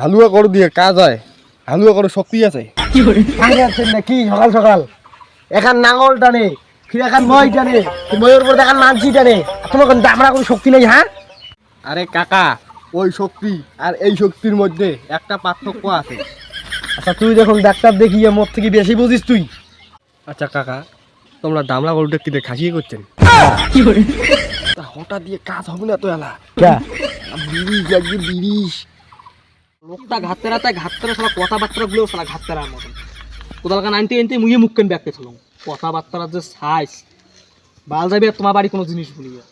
হালুয়া করো দিয়ে কাজ হয় হালুয়া করো শক্তি আছে। আগে আছেন না কি সকাল সকাল। এখান নাঙল টানে ফির এখান মই টানে ময়ের উপর দেখান মানসি টানে। তোমার কোন দামড়া কোনো শক্তি নেই হ্যাঁ আরে কাকা ওই শক্তি আর এই শক্তির মধ্যে একটা পার্থক্য আছে। আচ্ছা তুই দেখুন ডাক্তার দেখিয়ে মোর থেকে বেশি বুঝিস তুই। আচ্ছা কাকা তোমরা দামলা গরুটা কিনে খাসিয়ে করছেন? তা হঠাৎ দিয়ে কাজ হবে না তো এলা। ক্যা বিরিশ লাগবে বিরিশ লোকটা ঘাটতে রাতে ঘাটতে সালা কথাবার্তা গুলো সালা ঘাটতে মতন। কোদাল আনতে আনতে মুয়ে মুখ কেন ব্যাগতে ছিল কথাবার্তার যে সাইজ বাল যাবে তোমার বাড়ি কোনো জিনিস ভুলিয়ে।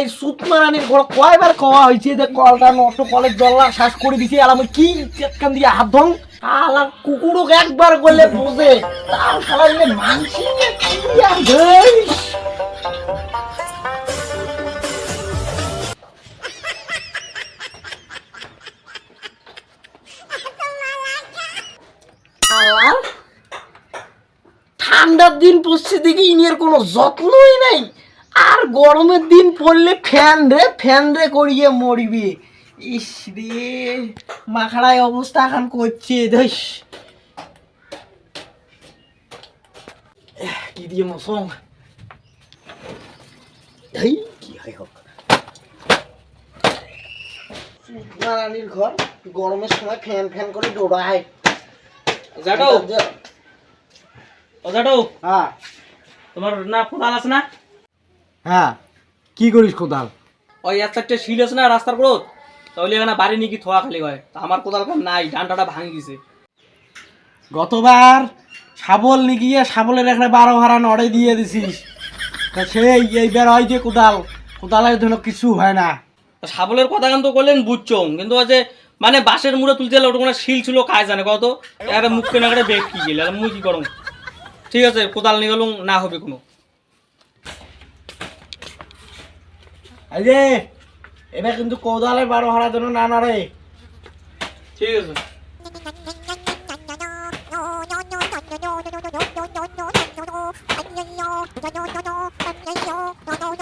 এই সুতমারানির ঘর কয়বার খাওয়া হয়েছে? যে কলটা নষ্ট কলের জল্লা শ্বাস করে দিছে, আর আমি কি চেতকান দিয়ে হাত ধং কুকুরও একবার। শালার ঠান্ডার দিন পড়ছে দেখি ইনের কোনো যত্নই নাই আর গরমের দিন পড়লে ফ্যান রে ফ্যান রে করিয়ে মরবি ইস রে মাখাড়ায় অবস্থা এখন করছে ধস। কি দিয়ে এই কি হয় হোক। রানীর ঘর গরমের সময় ফ্যান ফ্যান করে জাটো। ও জাটো হ্যাঁ। তোমার না কোদাল আছে না? হ্যাঁ। কি করিস কোদাল? ওই এক চারটে শিল আছে না রাস্তার পর তাহলে এখানে বাড়ি নিয়ে কি থোয়া খালি হয় তা আমার কোদাল নাই ডান্টাটা ভাঙি গেছে গতবার শাবল নিগিয়ে শাবলের এখানে বারো ভাড়া নড়ে দিয়ে দিছিস। তা সেই এইবার হয় যে কোদাল কোদালের জন্য কিছু হয় না। তা কথা কিন্তু করলেন বুঝছ কিন্তু ওই যে মানে বাঁশের মুড়ে তুলতে গেলে ওটা কোনো শিল ছিল কাজ জানে কত একটা মুখ কেনা করে বেগ কি গেলে মুই কি করম ঠিক আছে কোদাল নিয়ে গেলুম না হবে কোনো। যে এবার কিন্তু কোদালের বারো ভাড়ার জন্য না নড়ে। ঠিক আছে। কোদাল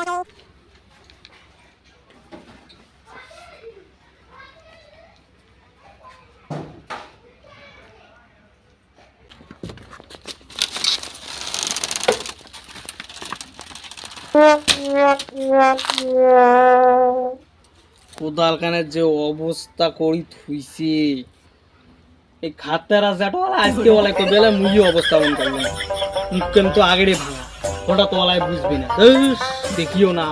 কানের যে অবস্থা করি থুইছে। এই খাতের জাটওয়ালা আজকে বলে কো বেলা মুই অবস্থা মন না মুখ কেন তো আগেরে ভাঙা হঠাৎ তো ওলাই বুঝবি না। দেখিও না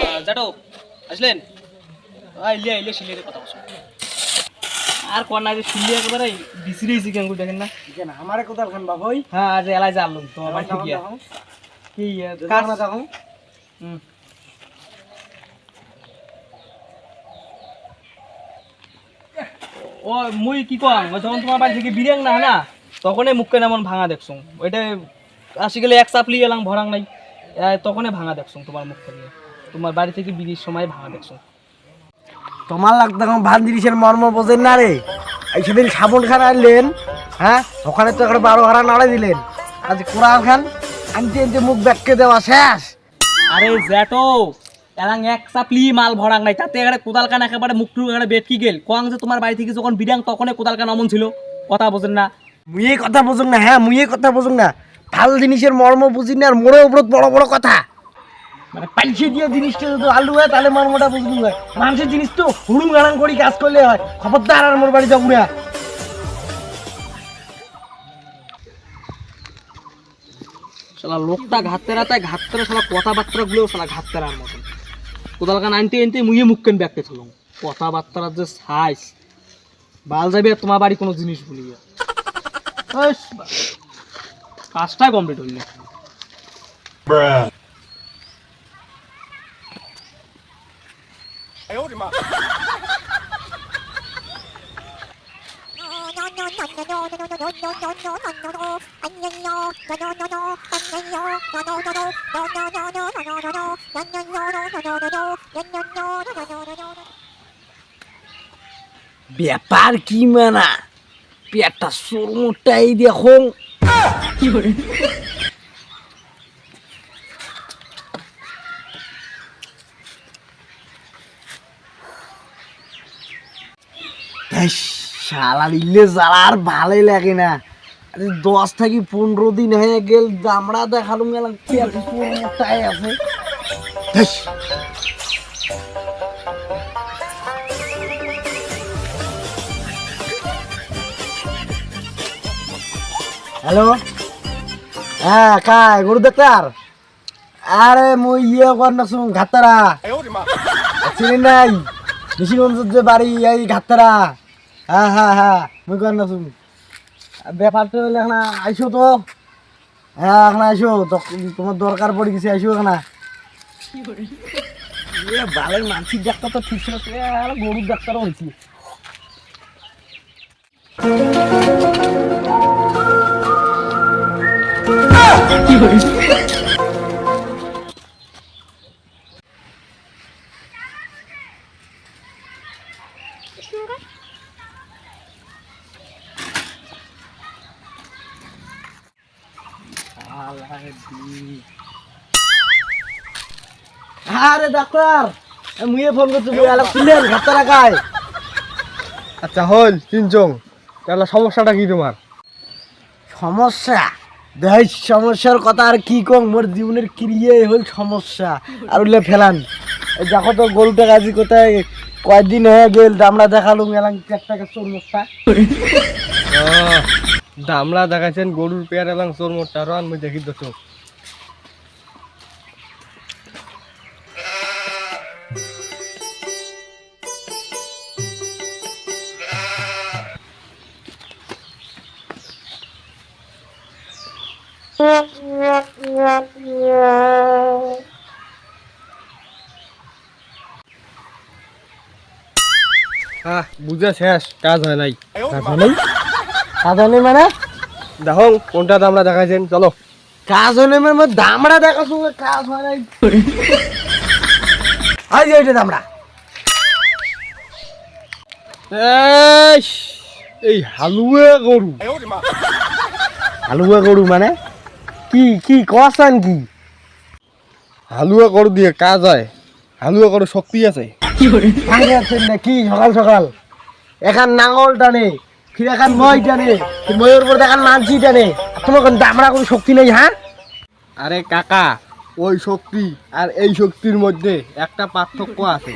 আউলুম জাটো আসলেন? আইলে আইলে শিলিয়ে কথা আর কোন শিলিয়ে একেবারে দেখেন না? কেন আমারে কোদাল খান বাবুই? হ্যাঁ আজ এলাই জানলাম তো আমার কি কার? হুম। ও মুই কি কম? যখন তোমার বাড়ি থেকে বিরিয়াং না না তখনই মুখকে এমন ভাঙা দেখছ। ওইটা আসি গেলে এক চাপলি এলাম ভরাং নাই। তখনই ভাঙা দেখছ তোমার মুখকে নিয়ে। তোমার বাড়ি থেকে বিরির সময় ভাঙা দেখছ। তোমার লাগতো এখন ভান জিনিসের মর্ম বোঝেন না রে। এই সেদিন সাবন খান আনলেন হ্যাঁ? ওখানে তো একটা বারো ভাড়া নাড়ে দিলেন। আজ কোরআন খান আনতে আনতে মুখ ব্যাগকে দেওয়া শেষ। আরে জ্যাটো এলাং এক চাপলি মাল ভরাং নাই তাতে এখানে কোদাল কান একেবারে মুখটু এখানে বেটকি গেল। কোয়াং যে তোমার বাড়ি থেকে যখন বিরিয়াং তখনই কোদাল কান অমন ছিল। কথা বোঝেন না। মুয়ে কথা বুঝুন না হ্যাঁ মুয়ে কথা বুঝুন না। ভালো জিনিসের মর্ম বুঝি না আর মোড়ের উপর বড় বড় কথা। মানে পাইছে দিয়ে জিনিসটা যদি আলু হয় তাহলে মর্মটা বুঝবি হয়। মানুষের জিনিস তো হুড়ুম গাড়াং করি কাজ করলে হয়। খবরদার আর মোর বাড়ি যাব না শালা লোকটা ঘাটতেরা তাই ঘাটতেরা শালা কথাবার্তা গুলো শালা ঘাটতেরার মতন। কোদাল কান আনতে আনতে মুইয়ে মুখকেন ব্যাগতে থলাম? কথাবার্তার যে সাইজ বাল যাবে আর তোমার বাড়ি কোনো জিনিস ভুলিয়ে। কাজটাই কমপ্লিট হইল। ব্যাপার কি মানা পেটটা সরমটাই দেখো ইস, শালা দিলে জ্বালা আর ভালোই লাগে না। আরে দশ থেকে পনেরো দিন হয়ে গেল দামড়া দেখালুম গেলাম সরমটাই আছে। হ্যালো? হ্যাঁ কাই গরু ডাক্তার আরে মুই ইয়ে কর না শুন ঘাতারা চিনি নাই? নিশিগঞ্জের যে বাড়ি এই ঘাতারা হ্যাঁ হ্যাঁ হ্যাঁ মুই কর না শুন ব্যাপারটা হইলে এখন আইসো তো। হ্যাঁ এখন আইসো। তোমার দরকার পড়ে গেছে আইসো এখন। ভালোই মানসিক ডাক্তার তো ঠিক সে আর গরুর ডাক্তারও হয়েছি? আরে ডাক্তার মুয়ে ফোন করছি আলাপ খুললেন আচ্ছা হল চিনচং তাহলে সমস্যাটা কি তোমার? সমস্যা? দেখ সমস্যার কথা আর কি কম? মোর জীবনের ক্রিয়ে হল সমস্যা। আর উল্লে ফেলান। দেখো তো গরুটা গাছি কোথায়? কয়দিন হয়ে গেল আমরা দেখালুম গেলাম পেটটাকে চর্মটা আহ, দামলা দেখাইছেন গরুর পেয়ার এবং চোর মোটটা রান মুই দেখি হ্যাঁ বুঝে শেষ কাজ হয় নাই। কাজ নেই? মানে? দেখো কোনটা দামলা দেখাইছেন? চলো। কাজ হলে মানে দামড়া দেখাছো কাজ হয় নাই। আই এটা দামড়া। এই হালুয়া গরু। হালুয়া গরু মানে? কি কি কসান কি? হালুয়া গরু দিয়ে কাজ হয়। হালুয়া গরু শক্তি আছে। নাকি সকাল সকাল। এখান নাঙল টানে। ফির এখান মই ফির ময়ের উপর দেখান টানে আর তোমার কোন কোনো শক্তি নেই হ্যাঁ আরে কাকা ওই শক্তি আর এই শক্তির মধ্যে একটা পার্থক্য আছে।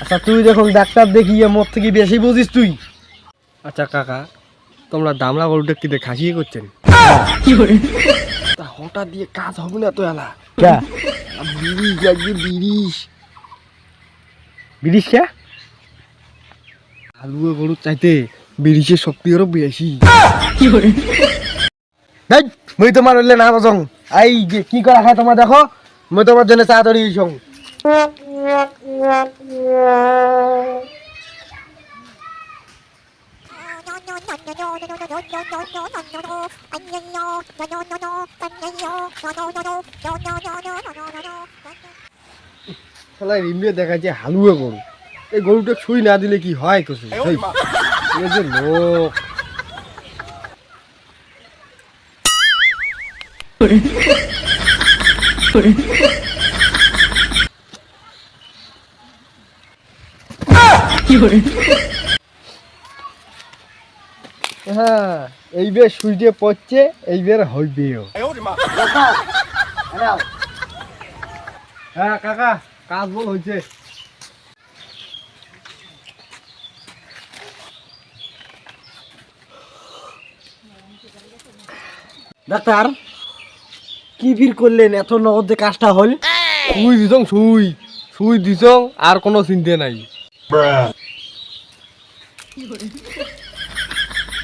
আচ্ছা তুই দেখুন ডাক্তার দেখিয়ে মোর থেকে বেশি বুঝিস তুই। আচ্ছা কাকা তোমরা দামলা গরুটা কি খাসিয়ে করছেন? তা হঠাৎ দিয়ে কাজ হবে না তো এলা। কে? বিরিশ লাগবে বিরিশ। বিরিশ কে? হালুয়া গরুর চাইতে বিরিশের শক্তি আরও বেশি দেখ মুই তোমার হইলে না বসং। এই যে কি করা খায় তোমার দেখো মুই তোমার জন্য চা তৈরি সং রিমলে দেখাচ্ছে হালুয়া গরু। এই গরুটা ছুঁই না দিলে কি হয় কিছু যে লোক। হ্যাঁ এইবার সূর্যে পড়ছে এইবার হইবেও হ্যাঁ কাকা কাজ বল হয়েছে ডাক্তার কি ফির করলেন? এত নগদে কাজটা হল? সুই দিছং সুই সুই দিছং আর কোনো চিন্তা নাই।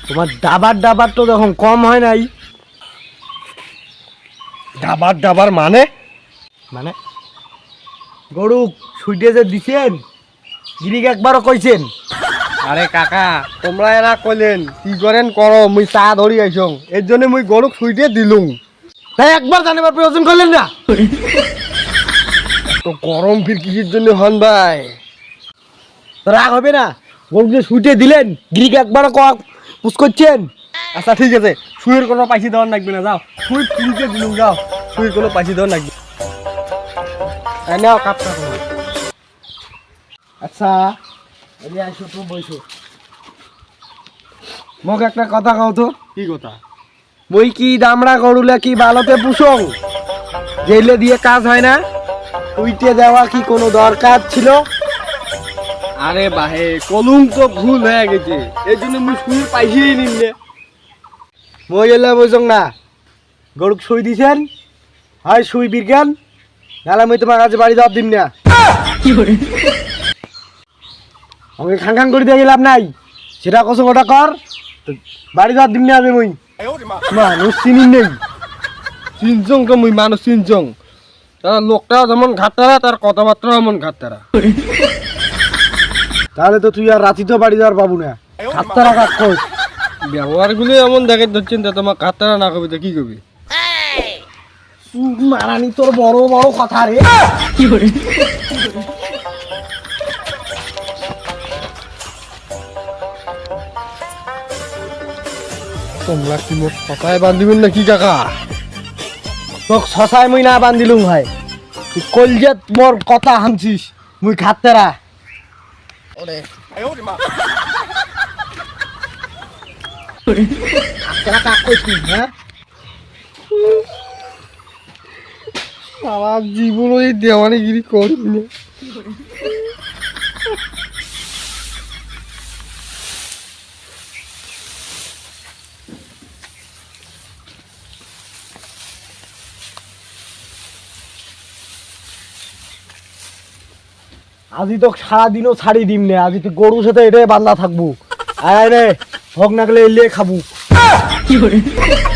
তোমার ডাবার ডাবার তো দেখুন কম হয় নাই। ডাবার ডাবার মানে? মানে? গরু সুইটে যে দিছেন গিরিক একবারও কইছেন। আরে কাকা, তোমরা এরা কইলেন, কি করেন করো, মুই চা ধরি আইছং এর জন্য মুই গরুক সুইটে দিলুম তাই একবার জানিবার প্রয়োজন করলেন না? তো গরম ফির কিসের জন্য হন ভাই? রাগ হবে না? গরুকে সুইটে দিলেন, গিরিক একবার ক- পুষ করছেন? আচ্ছা ঠিক আছে, সুইয়ের কোনো পাইছি দেওয়ার লাগবে না, যাও। সুই ফ্রিতে দিলুম যাও। সুইয়ের কোনো পাইছি দেওয়ার লাগবে। নাও, কাপটা আচ্ছা। এলি তো মোক একটা কথা কও তো। কি কথা? মই কি দামড়া গরুলে কি বালতে পুষং? জেলে দিয়ে কাজ হয় না? উইটে দেওয়া কি কোনো দরকার ছিল? আরে বাহে কলুম তো ভুল হয়ে গেছে। এই জন্য মুই সুইয়ের পাইসিই নিলে মই এলে বইসং না গরুক শুই দিছেন? হয় শুই বিজ্ঞান? নাহলে মই তোমার কাছে বাড়ি জবাব দিম না। আমাকে খান খান করে দিয়ে গেলাম নাই। সেটা কত ওটা কর বাড়ি জবাব দিম না মুই। মানুষ চিনি নেই। চিনচং তো মুই মানুষ চিনচং তার লোকটা যেমন ঘাটতারা তার কথাবার্তা এমন ঘাটতারা। তাহলে তো তুই আর রাতি তো বাড়ি যাওয়ার পাবো না। সাতটা রাখা খোঁজ ব্যবহারগুলো এমন দেখে ধরছেন তা তোমার ঘাটতারা না কবি তো কি কবি? মারানি তোর বড় বড় কথা রে। তোমরা কি মোট কথায় বান্ধিবেন না কি কাকা? তোক শশায় মুই না বান্ধিলুম হয় তুই কলজেত মোর কথা হামছিস মুই খাতেরা হ্যাঁ আমার জীবন ওই দেওয়ানিগিরি করি না? আজি তো সারাদিনও ছাড়ি দিম নে, আজি তো গরুর সাথে এটাই বান্ধা থাকব। আয় রে হোক না গেলে এলিয়ে খাব।